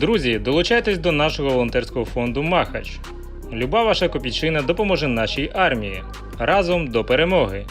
Друзі, долучайтесь до нашого волонтерського фонду Махач. Люба ваша копійчина допоможе нашій армії. Разом до перемоги.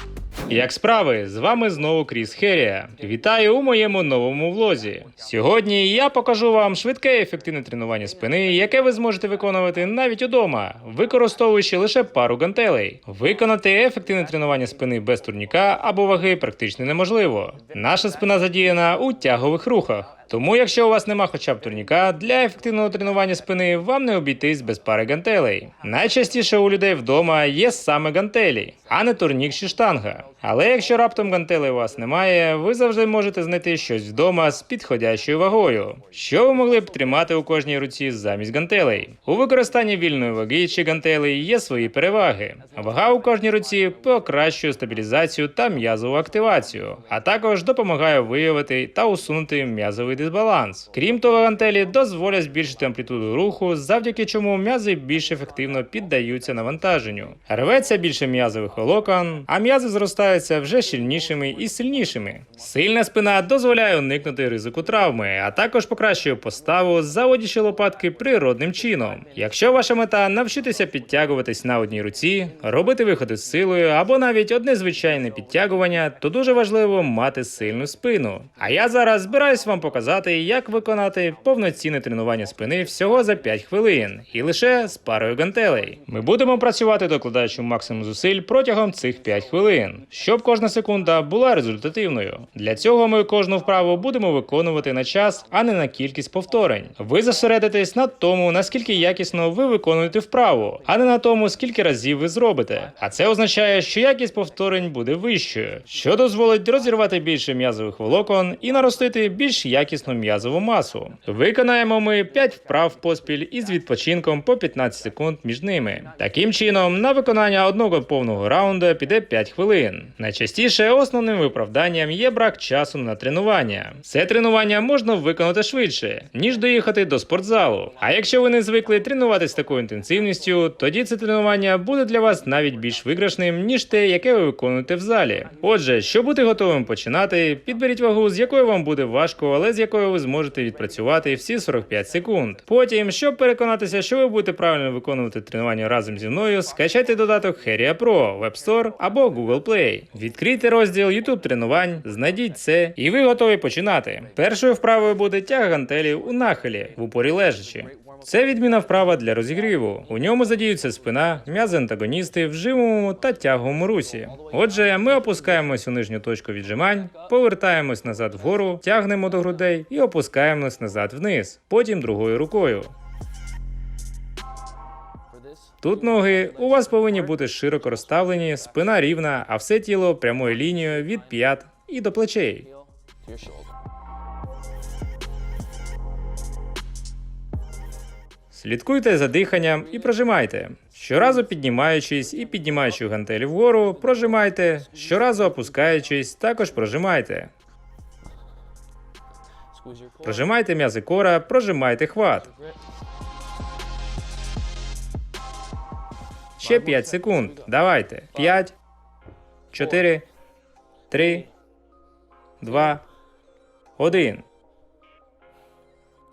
Як справи? З вами знову Кріс Херія. Вітаю у моєму новому влозі. Сьогодні я покажу вам швидке і ефективне тренування спини, яке ви зможете виконувати навіть удома, використовуючи лише пару гантелей. Виконати ефективне тренування спини без турніка або ваги практично неможливо. Наша спина задіяна у тягових рухах. Тому, якщо у вас нема хоча б турніка, для ефективного тренування спини вам не обійтись без пари гантелей. Найчастіше у людей вдома є саме гантелі, а не турнік чи штанга. Але якщо раптом гантелей у вас немає, ви завжди можете знайти щось вдома з підходящою вагою, що ви могли б тримати у кожній руці замість гантелей. У використанні вільної ваги чи гантелей є свої переваги. Вага у кожній руці покращує стабілізацію та м'язову активацію, а також допомагає виявити та усунути м'язовий дисбаланс. Крім того, гантелі дозволять збільшити амплітуду руху, завдяки чому м'язи більш ефективно піддаються навантаженню. Рветься більше м'язових волокон, а м'язи зростаються вже щільнішими і сильнішими. Сильна спина дозволяє уникнути ризику травми, а також покращує поставу, заводячи лопатки природним чином. Якщо ваша мета навчитися підтягуватись на одній руці, робити виходи з силою або навіть одне звичайне підтягування, то дуже важливо мати сильну спину. А я зараз збираюсь вам показати, як виконати повноцінне тренування спини всього за 5 хвилин і лише з парою гантелей. Ми будемо працювати докладаючи максимум зусиль протягом цих 5 хвилин, щоб кожна секунда була результативною. Для цього ми кожну вправу будемо виконувати на час, а не на кількість повторень. Ви зосередитесь на тому, наскільки якісно ви виконуєте вправу, а не на тому, скільки разів ви зробите. А це означає, що якість повторень буде вищою, що дозволить розірвати більше м'язових волокон і наростити більш якісну м'язову масу. Виконаємо ми 5 вправ поспіль із відпочинком по 15 секунд між ними. Таким чином, на виконання одного повного раунду піде 5 хвилин. Найчастіше основним виправданням є брак часу на тренування. Це тренування можна виконати швидше, ніж доїхати до спортзалу. А якщо ви не звикли тренуватись з такою інтенсивністю, тоді це тренування буде для вас навіть більш виграшним, ніж те, яке ви виконуєте в залі. Отже, щоб бути готовим починати, підберіть вагу, з якою вам буде важко, але з якою ви зможете відпрацювати всі 45 секунд. Потім, щоб переконатися, що ви будете правильно виконувати тренування разом зі мною, скачайте додаток Heria Pro в App Store або Google Play. Відкрийте розділ YouTube тренувань, знайдіть це, і ви готові починати. Першою вправою буде тяг гантелів у нахилі в упорі лежачи. Це відміна вправа для розігріву. У ньому задіються спина, м'язи антагоністи в жимовому та тяговому русі. Отже, ми опускаємось у нижню точку віджимань, повертаємось назад вгору, тягнемо до грудей і опускаємось назад вниз, потім другою рукою. Тут ноги у вас повинні бути широко розставлені, спина рівна, а все тіло прямою лінією від п'ят і до плечей. Слідкуйте за диханням і прожимайте. Щоразу піднімаючись і піднімаючи гантелі вгору, прожимайте. Щоразу опускаючись, також прожимайте. Прожимайте м'язи кора, прожимайте хват. Ще 5 секунд. Давайте. 5, 4, 3, 2, 1.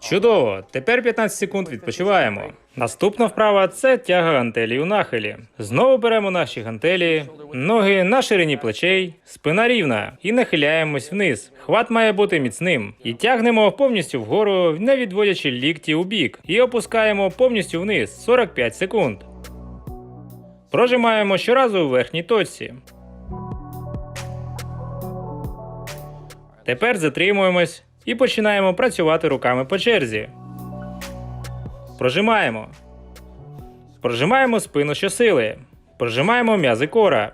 Чудово! Тепер 15 секунд відпочиваємо. Наступна вправа це тяга гантелі у нахилі. Знову беремо наші гантелі, ноги на ширині плечей, спина рівна і нахиляємось вниз. Хват має бути міцним. І тягнемо повністю вгору, не відводячи лікті у бік, і опускаємо повністю вниз 45 секунд. Прожимаємо щоразу у верхній точці. Тепер затримуємось і починаємо працювати руками по черзі. Прожимаємо. Прожимаємо спину щосили. Прожимаємо м'язи кора.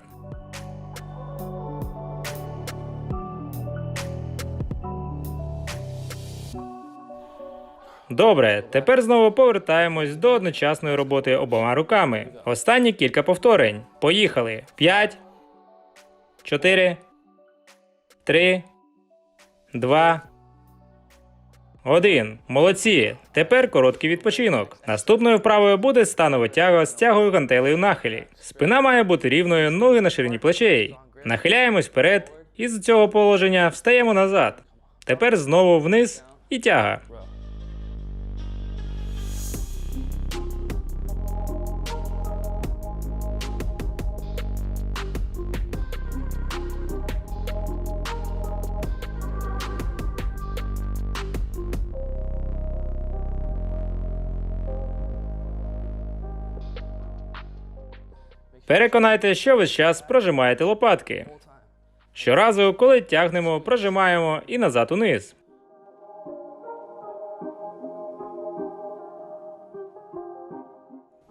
Добре, тепер знову повертаємось до одночасної роботи обома руками. Останні кілька повторень. Поїхали. 5, 4, 3, 2, один. Молодці. Тепер короткий відпочинок. Наступною вправою буде станова тяга з тягою гантелею нахилі. Спина має бути рівною, ноги на ширині плечей. Нахиляємось вперед і з цього положення встаємо назад. Тепер знову вниз і тяга. Переконайте, що весь час прожимаєте лопатки. Щоразу, коли тягнемо, прожимаємо і назад униз.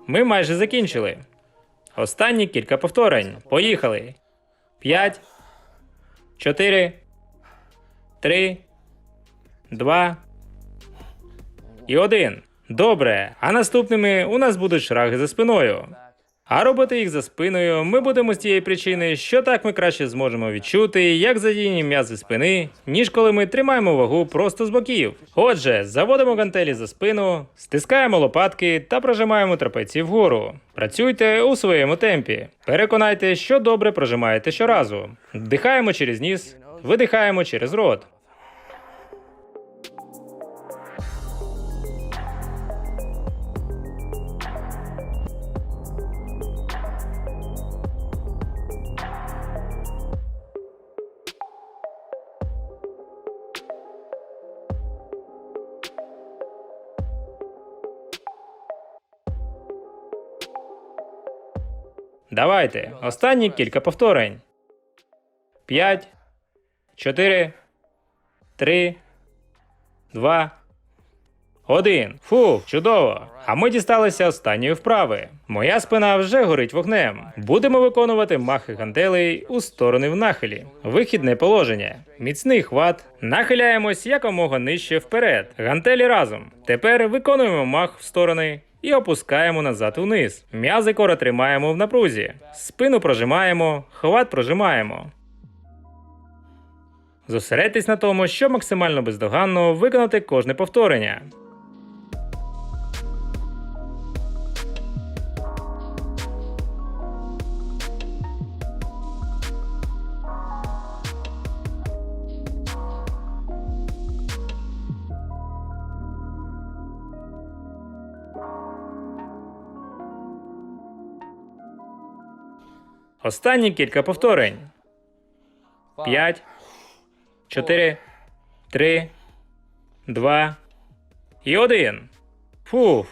Ми майже закінчили. Останні кілька повторень. Поїхали. П'ять. Чотири. Три. Два. І один. Добре. А наступними у нас будуть шраги за спиною. А робити їх за спиною ми будемо з тієї причини, що так ми краще зможемо відчути, як задіяні м'язи спини, ніж коли ми тримаємо вагу просто з боків. Отже, заводимо гантелі за спину, стискаємо лопатки та прожимаємо трапеції вгору. Працюйте у своєму темпі. Переконайте, що добре прожимаєте щоразу. Вдихаємо через ніс, видихаємо через рот. Давайте. Останні кілька повторень. П'ять, чотири, три, два, один. Фу, чудово. А ми дісталися останньої вправи. Моя спина вже горить вогнем. Будемо виконувати махи гантелей у сторони в нахилі. Вихідне положення. Міцний хват. Нахиляємось якомога нижче вперед. Гантелі разом. Тепер виконуємо мах в сторони. І опускаємо назад униз. М'язи кора тримаємо в напрузі. Спину прожимаємо, хват прожимаємо. Зосередьтесь на тому, щоб максимально бездоганно виконати кожне повторення. Останні кілька повторень. П'ять, чотири, три, два і один. Фуф.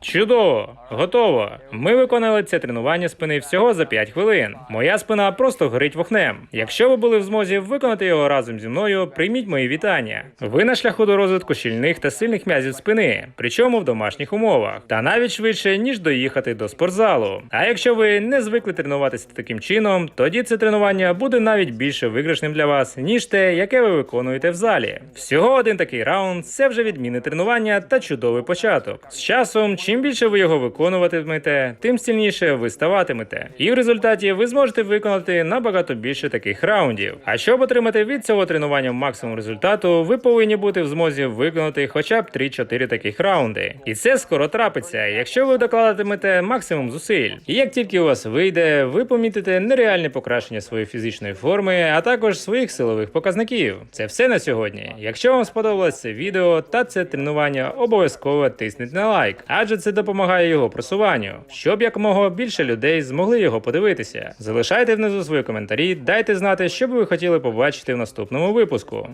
Чудово, готово. Ми виконали це тренування спини всього за 5 хвилин. Моя спина просто горить вогнем. Якщо ви були в змозі виконати його разом зі мною, прийміть мої вітання. Ви на шляху до розвитку щільних та сильних м'язів спини, причому в домашніх умовах, та навіть швидше ніж доїхати до спортзалу. А якщо ви не звикли тренуватися таким чином, тоді це тренування буде навіть більше виграшним для вас, ніж те, яке ви виконуєте в залі. Всього один такий раунд це вже відмінне тренування та чудовий початок. З часом, чим більше ви його виконуватимете, тим сильніше ви ставатимете. І в результаті ви зможете виконати набагато більше таких раундів. А щоб отримати від цього тренування максимум результату, ви повинні бути в змозі виконати хоча б 3-4 таких раунди. І це скоро трапиться, якщо ви докладатимете максимум зусиль. І як тільки у вас вийде, ви помітите нереальне покращення своєї фізичної форми, а також своїх силових показників. Це все на сьогодні. Якщо вам сподобалось це відео та це тренування, обов'язково тисніть на лайк, адже це допомагає його просуванню, щоб якомога більше людей змогли його подивитися. Залишайте внизу свої коментарі, дайте знати, що би ви хотіли побачити в наступному випуску.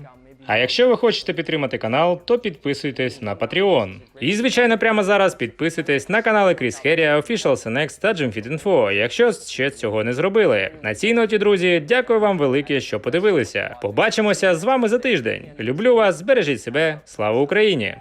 А якщо ви хочете підтримати канал, то підписуйтесь на Patreon. І звичайно, прямо зараз підписуйтесь на канали Кріс Херія, Official SNX та GymFit.info, якщо ще цього не зробили. На цій ноті, друзі, дякую вам велике, що подивилися. Побачимося з вами за тиждень. Люблю вас, збережіть себе, слава Україні!